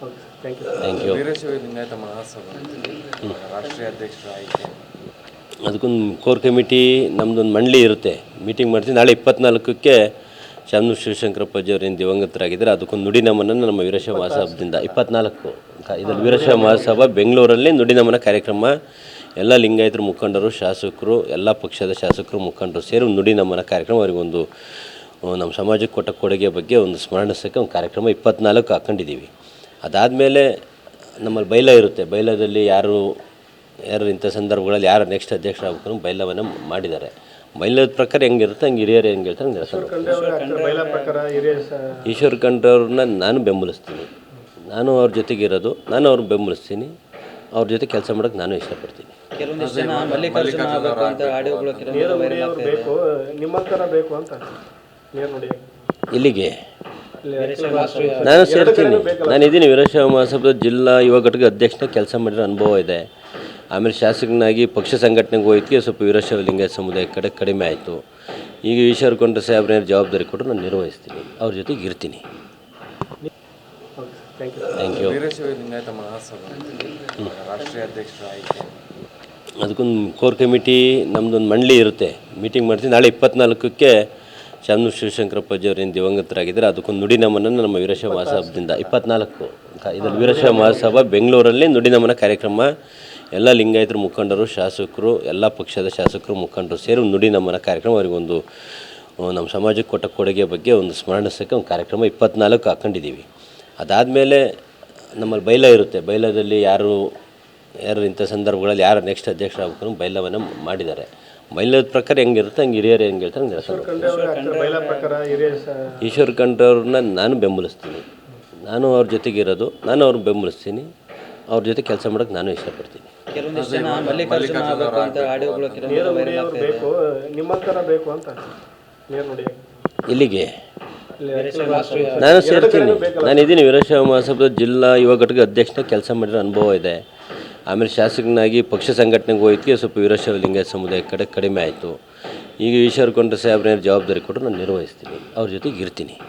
Thank you thank you Veerashaiva Lingayat Mahasabha ರಾಷ್ಟ್ರೀಯ ಅಧ್ಯಕ್ಷರ ಆಯ್ಕೆ ಅದಕ್ಕೊಂದು ಕೋರ್ ಕಮಿಟಿ ನಮ್ಮದೊಂದು ಮಂಡಳಿ ಇರುತ್ತೆ. ಮೀಟಿಂಗ್ ಮಾಡ್ತೀವಿ. ನಾಳೆ ಇಪ್ಪತ್ನಾಲ್ಕಕ್ಕೆ ಶಾಮನು ಶಿವಶಂಕರಪ್ಪಾಜಿ ಅವರು ಏನು ದಿವಂಗತರಾಗಿದ್ದಾರೆ. ಅದಕ್ಕೊಂದು ನುಡಿ ನಮನ ನಮ್ಮ ವೀರಶೈವ ಮಹಾಸಭದಿಂದ ಇಪ್ಪತ್ನಾಲ್ಕು. ಇದರಲ್ಲಿ ವೀರಶೈವ ಮಹಾಸಭಾ ಬೆಂಗಳೂರಲ್ಲಿ ನುಡಿ ನಮನ ಕಾರ್ಯಕ್ರಮ. ಎಲ್ಲ ಲಿಂಗಾಯತರು ಮುಖಂಡರು ಶಾಸಕರು ಎಲ್ಲ ಪಕ್ಷದ ಶಾಸಕರು ಮುಖಂಡರು ಸೇರಿ ಒಂದು ನುಡಿ ನಮನ ಕಾರ್ಯಕ್ರಮ ಅವರಿಗೊಂದು ನಮ್ಮ ಸಮಾಜಕ್ಕೆ ಕೊಟ್ಟ ಕೊಡುಗೆ ಬಗ್ಗೆ ಒಂದು ಸ್ಮರಣಿಸೋಕ್ಕೆ ಒಂದು ಕಾರ್ಯಕ್ರಮ ಇಪ್ಪತ್ನಾಲ್ಕು ಹಾಕ್ಕೊಂಡಿದ್ದೀವಿ ಅದಾದಮೇಲೆ ನಮ್ಮಲ್ಲಿ ಬೈಲ ಇರುತ್ತೆ. ಬೈಲದಲ್ಲಿ ಯಾರು ಯಾರು ಇಂಥ ಸಂದರ್ಭಗಳಲ್ಲಿ ಯಾರು ನೆಕ್ಸ್ಟ್ ಅಧ್ಯಕ್ಷ ಆಗ್ಬೇಕು ಬೈಲವನ್ನು ಮಾಡಿದ್ದಾರೆ. ಬೈಲದ ಪ್ರಕಾರ ಹೆಂಗಿರುತ್ತೆ ಹಂಗೆ ಹಿರಿಯರು ಹೆಂಗೆ ಹೇಳ್ತಾರೆ ಹಂಗೆ ಈಶ್ವರ್ ಖಂಡ್ರವ್ರನ್ನ ನಾನು ಬೆಂಬಲಿಸ್ತೀನಿ. ನಾನು ಅವ್ರ ಜೊತೆಗಿರೋದು ನಾನು ಅವ್ರನ್ನ ಬೆಂಬಲಿಸ್ತೀನಿ. ಅವ್ರ ಜೊತೆ ಕೆಲಸ ಮಾಡೋಕ್ಕೆ ನಾನು ಇಷ್ಟಪಡ್ತೀನಿ. ಇಲ್ಲಿಗೆ ನಾನು ಸೇರ್ತೀನಿ. ನಾನು ಇದ್ದೀನಿ ವೀರಶೈವ ಮಹಾಸಭದ ಜಿಲ್ಲಾ ಯುವ ಘಟಕ ಅಧ್ಯಕ್ಷನ ಕೆಲಸ ಮಾಡಿರೋ ಅನುಭವ ಇದೆ. ಆಮೇಲೆ ಶಾಸಕನಾಗಿ ಪಕ್ಷ ಸಂಘಟನೆಗೆ ಹೋಯ್ತಿಗೆ ಸ್ವಲ್ಪ ವೀರಶೈವ ಲಿಂಗ ಸಮುದಾಯ ಕಡೆ ಕಡಿಮೆ ಆಯಿತು. ಈಗ ಈಶ್ವರ ಕೊಂಡ್ರೆ ಸಾಹೇಬ್ರ ಜವಾಬ್ದಾರಿ ಕೊಟ್ಟು ನಾನು ನಿರ್ವಹಿಸ್ತೀನಿ. ಅವ್ರ ಜೊತೆಗೆ ಇರ್ತೀನಿ. ಥ್ಯಾಂಕ್ ಯು ರಾಷ್ಟ್ರೀಯ ಅಧ್ಯಕ್ಷರ ಆಯ್ಕೆ ಅದಕ್ಕೊಂದು ಕೋರ್ ಕಮಿಟಿ ನಮ್ಮದೊಂದು ಮಂಡಳಿ ಇರುತ್ತೆ. ಮೀಟಿಂಗ್ ಮಾಡ್ತೀನಿ. ನಾಳೆ ಇಪ್ಪತ್ನಾಲ್ಕಕ್ಕೆ ಶಾಮನು ಶಿವಶಂಕರಪ್ಪ ಅವರು ಏನು ದಿವಂಗತರಾಗಿದ್ದಾರೆ ಅದಕ್ಕೊಂದು ನುಡಿ ನಮನನ್ನು ನಮ್ಮ ವೀರಶೈವ ಮಹಾಸಭದಿಂದ ಇಪ್ಪತ್ನಾಲ್ಕು. ಇದರಲ್ಲಿ ವೀರಶೈವ ಮಹಾಸಭಾ ಬೆಂಗಳೂರಲ್ಲಿ ನುಡಿ ನಮನ ಕಾರ್ಯಕ್ರಮ. ಎಲ್ಲ ಲಿಂಗಾಯತರ ಮುಖಂಡರು ಶಾಸಕರು ಎಲ್ಲ ಪಕ್ಷದ ಶಾಸಕರು ಮುಖಂಡರು ಸೇರಿ ನುಡಿ ನಮನ ಕಾರ್ಯಕ್ರಮ ಅವರಿಗೊಂದು ನಮ್ಮ ಸಮಾಜಕ್ಕೆ ಕೊಟ್ಟ ಕೊಡುಗೆ ಬಗ್ಗೆ ಒಂದು ಸ್ಮರಣಿಸೋಕ್ಕೆ ಒಂದು ಕಾರ್ಯಕ್ರಮ ಇಪ್ಪತ್ನಾಲ್ಕು ಹಾಕ್ಕೊಂಡಿದ್ದೀವಿ ಅದಾದಮೇಲೆ ನಮ್ಮಲ್ಲಿ ಬೈಲ ಇರುತ್ತೆ. ಬೈಲದಲ್ಲಿ ಯಾರು ಯಾರು ಇಂಥ ಸಂದರ್ಭಗಳಲ್ಲಿ ಯಾರು ನೆಕ್ಸ್ಟ್ ಅಧ್ಯಕ್ಷ ಆಗ್ಬೇಕು ಬೈಲವನ್ನು ಮಾಡಿದ್ದಾರೆ. ಬೈಲದ ಪ್ರಕಾರ ಹೆಂಗಿರುತ್ತೆ ಹಂಗೆ ಹಿರಿಯರು ಹೆಂಗೆ ಹೇಳ್ತಾರೆ ಹಂಗೆ ನಡ್ಸ್ಕೊಂಡು ಈಶ್ವರ್ ಖಂಡ್ರವ್ರನ್ನ ನಾನು ಬೆಂಬಲಿಸ್ತೀನಿ. ನಾನು ಅವ್ರ ಜೊತೆಗಿರೋದು ನಾನು ಅವ್ರನ್ನ ಬೆಂಬಲಿಸ್ತೀನಿ. ಅವ್ರ ಜೊತೆ ಕೆಲಸ ಮಾಡೋಕ್ಕೆ ನಾನು ಇಷ್ಟಪಡ್ತೀನಿ. ಕೆಲವೊಂದಿಷ್ಟು ಜನ ಮಲ್ಲಿಕಾರ್ಜುನ ಆಗಬೇಕು ಅಂತ ಆಡಿಯೋಗಳು ಕೆಲವೊಂದು ವೈರಲ್ ನುಡಿಯವರು ಆಗ್ತಾ ಬೇಕು ನಿಮ್ಮಂತರ ಬೇಕು ಅಂತ ನೇರ ನುಡಿ ಇಲ್ಲಿಗೆ? ನಾನು ಸೇರ್ತೀನಿ. ನಾನು ಇದ್ದೀನಿ ವೀರಶೈವ ಮಹಾಸಭದ ಜಿಲ್ಲಾ ಯುವ ಘಟಕ ಅಧ್ಯಕ್ಷನ ಕೆಲಸ ಮಾಡಿರೋ ಅನುಭವ ಇದೆ. ಆಮೇಲೆ ಶಾಸಕನಾಗಿ ಪಕ್ಷ ಸಂಘಟನೆಗೆ ಹೋಯ್ತಿಗೆ ಸ್ವಲ್ಪ ವೀರಶ್ವರ ಲಿಂಗಾಯತ ಸಮುದಾಯ ಕಡೆ ಕಡಿಮೆ ಆಯಿತು. ಈಗ ಈಶ್ವರ ಕೊಂಡ್ರೆ ಜವಾಬ್ದಾರಿ ಕೊಟ್ಟರು ನಾನು ನಿರ್ವಹಿಸ್ತೀನಿ. ಅವ್ರ ಜೊತೆಗೆ ಇರ್ತೀನಿ.